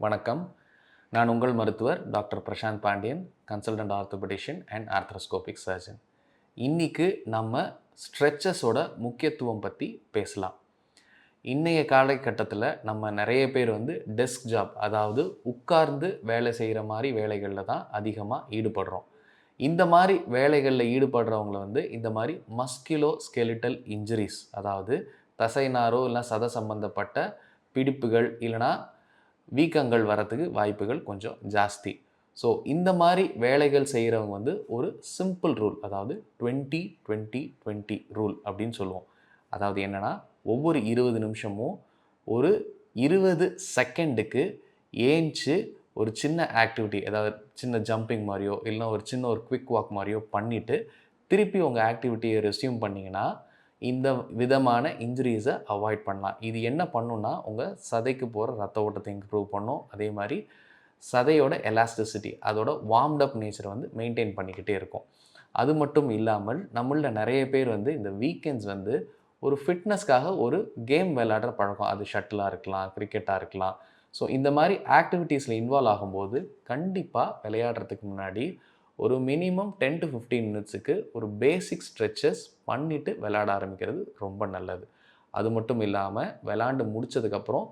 வணக்கம். நான் உங்கள் மருத்துவர் doctor Prashanth Pandian consultant orthopedician and arthroscopic surgeon. இன்றைக்கு நம்ம ஸ்ட்ரெச்சஸோட முக்கியத்துவம் பற்றி பேசலாம். இன்றைய காலகட்டத்தில் நம்ம நிறைய பேர் வந்து டெஸ்க் ஜாப் அதாவது உட்கார்ந்து வேலை செய்கிற மாதிரி வேலைகளில் தான் அதிகமாக ஈடுபடுறோம். இந்த மாதிரி வேலைகளில் ஈடுபடுறவங்கள வந்து இந்த மாதிரி மஸ்கிலோ ஸ்கெலிட்டல் இன்ஜுரிஸ் அதாவது தசைநாரோ இல்லை சத சம்பந்தப்பட்ட பிடிப்புகள் இல்லைனா வீக்கங்கள் வரத்துக்கு வாய்ப்புகள் கொஞ்சம் ஜாஸ்தி. ஸோ இந்த மாதிரி வேலைகள் செய்கிறவங்க வந்து ஒரு சிம்பிள் ரூல் அதாவது டுவெண்ட்டி டுவெண்ட்டி டுவெண்ட்டி ரூல் அப்படின்னு சொல்லுவோம். அதாவது என்னென்னா ஒவ்வொரு இருபது நிமிஷமும் ஒரு இருபது செகண்டுக்கு ஏஞ்சி ஒரு சின்ன ஆக்டிவிட்டி அதாவது சின்ன ஜம்பிங் மாதிரியோ இல்லைனா ஒரு சின்ன ஒரு குவிக் வாக் மாதிரியோ பண்ணிவிட்டு திருப்பி உங்கள் ஆக்டிவிட்டியை ரெஸ்யூம் பண்ணிங்கன்னா இந்த விதமான இன்ஜுரிஸை அவாய்ட் பண்ணலாம். இது என்ன பண்ணுன்னா உங்கள் சதைக்கு போகிற ரத்த ஓட்டத்தை இம்ப்ரூவ் பண்ணும். அதே மாதிரி சதையோட எலாஸ்டிசிட்டி அதோட வார்ம்ட் அப் நேச்சரை வந்து மெயின்டைன் பண்ணிக்கிட்டே இருக்கும். அது மட்டும் இல்லாமல் நம்மள நிறைய பேர் வந்து இந்த வீக்கெண்ட்ஸ் வந்து ஒரு ஃபிட்னஸ்க்காக ஒரு கேம் விளையாடுற பழக்கம். அது ஷட்டிலாக இருக்கலாம் கிரிக்கெட்டாக இருக்கலாம். ஸோ இந்த மாதிரி ஆக்டிவிட்டீஸில் இன்வால்வ் ஆகும்போது கண்டிப்பாக விளையாடுறதுக்கு முன்னாடி ஒரு மினிமம் டென் டு ஃபிஃப்டீன் மினிட்ஸுக்கு ஒரு பேசிக் ஸ்ட்ரெச்சஸ் பண்ணிவிட்டு விளையாட ஆரம்பிக்கிறது ரொம்ப நல்லது. அது மட்டும் இல்லாமல் விளையாண்டு முடித்ததுக்கப்புறம்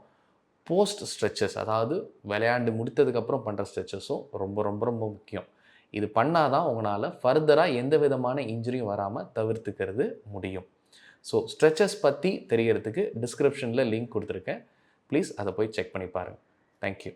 போஸ்ட் ஸ்ட்ரெச்சஸ் அதாவது விளையாண்டு முடித்ததுக்கப்புறம் பண்ணுற ஸ்ட்ரெச்சஸும் ரொம்ப ரொம்ப ரொம்ப முக்கியம். இது பண்ணால் தான் உங்களால் ஃபர்தராக எந்த விதமான இன்ஜுரியும் வராமல் தவிர்த்துக்கிறது முடியும். ஸோ ஸ்ட்ரெச்சஸ் பற்றி தெரியறதுக்கு டிஸ்கிரிப்ஷனில் லிங்க் கொடுத்துருக்கேன். ப்ளீஸ் அதை போய் செக் பண்ணி பாருங்கள் தேங்க்யூ